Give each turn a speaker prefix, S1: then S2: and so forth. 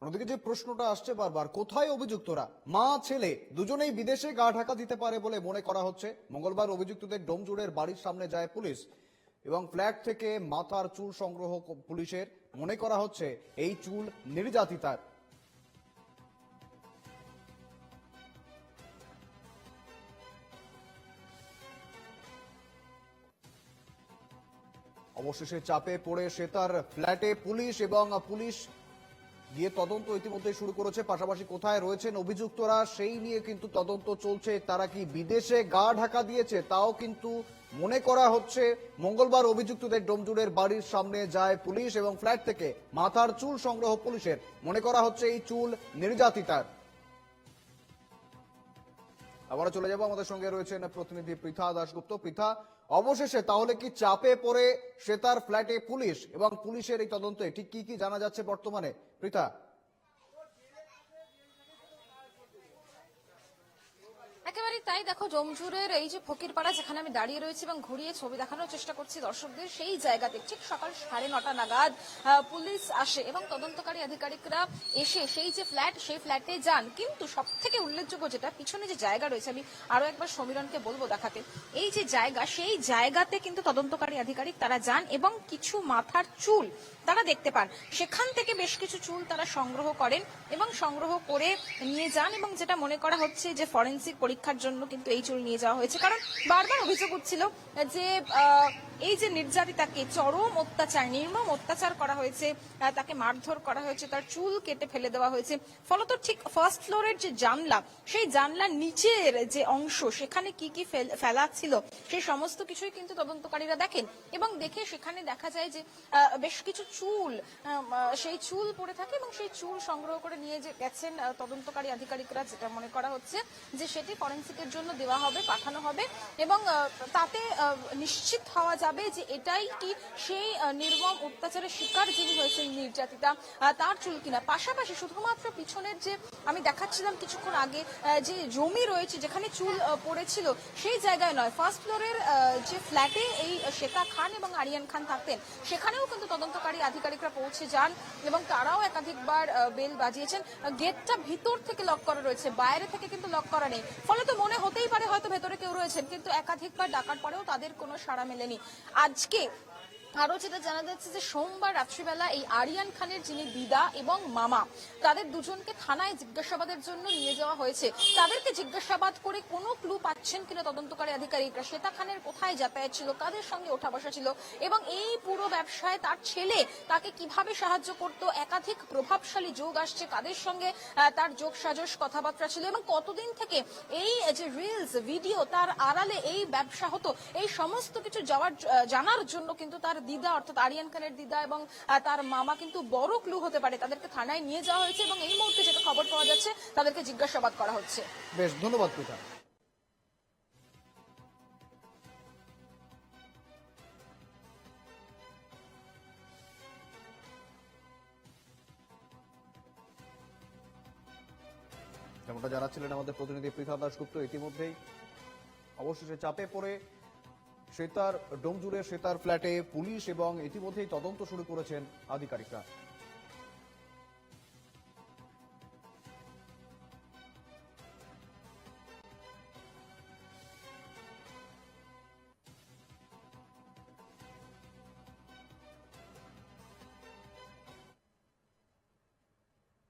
S1: অন্যদিকে যে প্রশ্নটা আসছে বারবার, কোথায় অভিযুক্তরা? মা, ছেলে, দুজনেই বিদেশে গা ঢাকা দিতে পারে বলে মনে করা হচ্ছে। মঙ্গলবার অভিযুক্তদের ডোমজুড়ের বাড়ির সামনে যায় পুলিশ এবং ফ্ল্যাট থেকে মাথার চুল সংগ্রহ পুলিশের। মনে করা হচ্ছে এই চুল নির্যাতিতার। অবশেষে চাপে পড়ে সে তার ফ্ল্যাটে পুলিশ এবং পুলিশ গিয়ে তদন্ত ইতিমধ্যে শুরু করেছে। পাশাপাশি কোথায় রয়েছেন অভিযুক্তরা, সেই নিয়ে কিন্তু তদন্ত চলছে। তারা কি বিদেশে গা ঢাকা দিয়েছে, তাও কিন্তু মনে করা হচ্ছে। মঙ্গলবার অভিযুক্তদের ডোমজুড়ের বাড়ির সামনে যায় পুলিশ এবং ফ্ল্যাট থেকে মাথার চুল সংগ্রহ পুলিশের। মনে করা হচ্ছে এই চুল নির্যাতিতার। আবারও চলে যাব। আমাদের সঙ্গে রয়েছেন প্রতিনিধি পৃথা দাশগুপ্ত। পৃথা, অবশেষে তাহলে কি চাপে পড়ে সে তার ফ্ল্যাটে পুলিশ এবং পুলিশের এই তদন্তে ঠিক কি কি জানা যাচ্ছে বর্তমানে? পৃথা।
S2: একেবারে তাই দেখো, জমজুরের এই যে ফকিরপাড়া যেখানে আমি দাঁড়িয়ে রয়েছি এবং ঘুরিয়ে ছবি দেখানোর চেষ্টা করছি দর্শকদের, সেই জায়গাতে ঠিক সকাল সাড়ে নটা নাগাদ পুলিশ আসে এবং তদন্তকারী আধিকারিকরা এসে সেই যে ফ্ল্যাট, সেই ফ্ল্যাটে যান। কিন্তু সব থেকে উল্লেখযোগ্য যেটা, পিছনে যে জায়গা রয়েছে, আমি আরও একবার সমীরণকে বলব দেখাতে, এই যে জায়গা, সেই জায়গাতে কিন্তু তদন্তকারী আধিকারিক তারা যান এবং কিছু মাথার চুল তারা দেখতে পান। সেখান থেকে বেশ কিছু চুল তারা সংগ্রহ করেন এবং সংগ্রহ করে নিয়ে যান এবং যেটা মনে করা হচ্ছে যে ফরেন্সিক পরীক্ষার জন্য কিন্তু এই চুল নিয়ে যাওয়া হয়েছে। কারণ বারবার অভিযোগ উঠছিল যে এই যে নির্যাতিতাকে চরম অত্যাচার, নির্মম অত্যাচার করা হয়েছে তাকে মারধর করা হয়েছে, তার চুল কেটে ফেলে দেওয়া হয়েছে। ফলত ঠিক ফার্স্ট ফ্লোরের যে জানলা, সেই জানলার নিচের যে অংশ, সেখানে কি কি ফেল- ছিল, সেই সমস্ত কিছুই কিন্তু তদন্তকারীরা দেখেন এবং দেখে সেখানে দেখা যায় যে বেশ কিছু চুল সেই চুল পড়ে থাকে এবং সেই চুল সংগ্রহ করে নিয়ে যে গেছেন তদন্তকারী আধিকারিকরা, যেটা মনে করা হচ্ছে যে সেটি ফরেন্সিকের জন্য দেওয়া হবে, পাঠানো হবে এবং তাতে নিশ্চিত হওয়া যাবে যে এটাই কি সেই নির্মম অত্যাচারের শিকার যিনি হয়েছেন নির্যাতিতা তার চুল কিনা? পাশাপাশি শুধুমাত্র পিছনের যে আমি দেখাচ্ছিলাম কিছুক্ষণ আগে যে জমি রয়েছে যেখানে চুল পড়েছিল, সেই জায়গায় নয়। ফার্স্ট ফ্লোরের যে ফ্ল্যাটে এই শ্বেতা খান এবং আরিয়ান খান থাকতেন, সেখানেও কিন্তু তদন্তকারী আধিকারিকরা পৌঁছে যান এবং তারাও একাধিকবার বেল বাজিয়েছেন। গেটটা ভিতর থেকে লক করা রয়েছে, বাইরে থেকে কিন্তু লক করা নেই। ফলে তো মনে হতেই পারে হয়তো ভেতরে কেউ রয়েছেন, কিন্তু একাধিকবার ডাকার পরেও তাদের কোনো সাড়া মেলেনি। আজকে আরও যেটা জানা যাচ্ছে যে সোমবার রাত্রিবেলা এই আরিয়ান খানের যিনি দিদা এবং মামা, তাদের দুজনকে থানায় জিজ্ঞাসাবাদের জন্য নিয়ে যাওয়া হয়েছে। তাদেরকে জিজ্ঞাসাবাদ করে কোনো ক্লু পাচ্ছেন কিনা তদন্তকারী আধিকারিকরা, শ্বেতা খানের কোথায় যাতায়াত ছিল, কাদের সঙ্গে ওঠা বসা ছিল এবং এই পুরো ব্যবসায় তার ছেলে তাকে কীভাবে সাহায্য করত, একাধিক প্রভাবশালী যোগ আসছে, কাদের সঙ্গে তার যোগ সাজস কথাবার্তা ছিল এবং কতদিন থেকে এই যে রিলস ভিডিও তার আড়ালে এই ব্যবসা হতো, এই সমস্ত কিছু যাওয়ার জানার জন্য কিন্তু তার দিদা, অর্থাৎ আরিয়ান খানের দিদা এবং তার মামা কিন্তু বড় ক্লু হতে পারে। তাদেরকে থানায় নিয়ে যাওয়া হয়েছে এবং এই মুহূর্তে যেটা খবর পাওয়া যাচ্ছে, তাদেরকে জিজ্ঞাসাবাদ করা হচ্ছে।
S1: বেশ, ধন্যবাদ পৃথা যেমনটা জানাচ্ছিলেন আমাদের প্রতিনিধি পৃথা দাশগুপ্ত, ইতিমধ্যেই অবশেষে চাপে পড়ে সেতার ডোমজুড়ে সেতার ফ্ল্যাটে পুলিশ এবং ইতিমধ্যেই তদন্ত শুরু করেছেন আধিকারিকরা।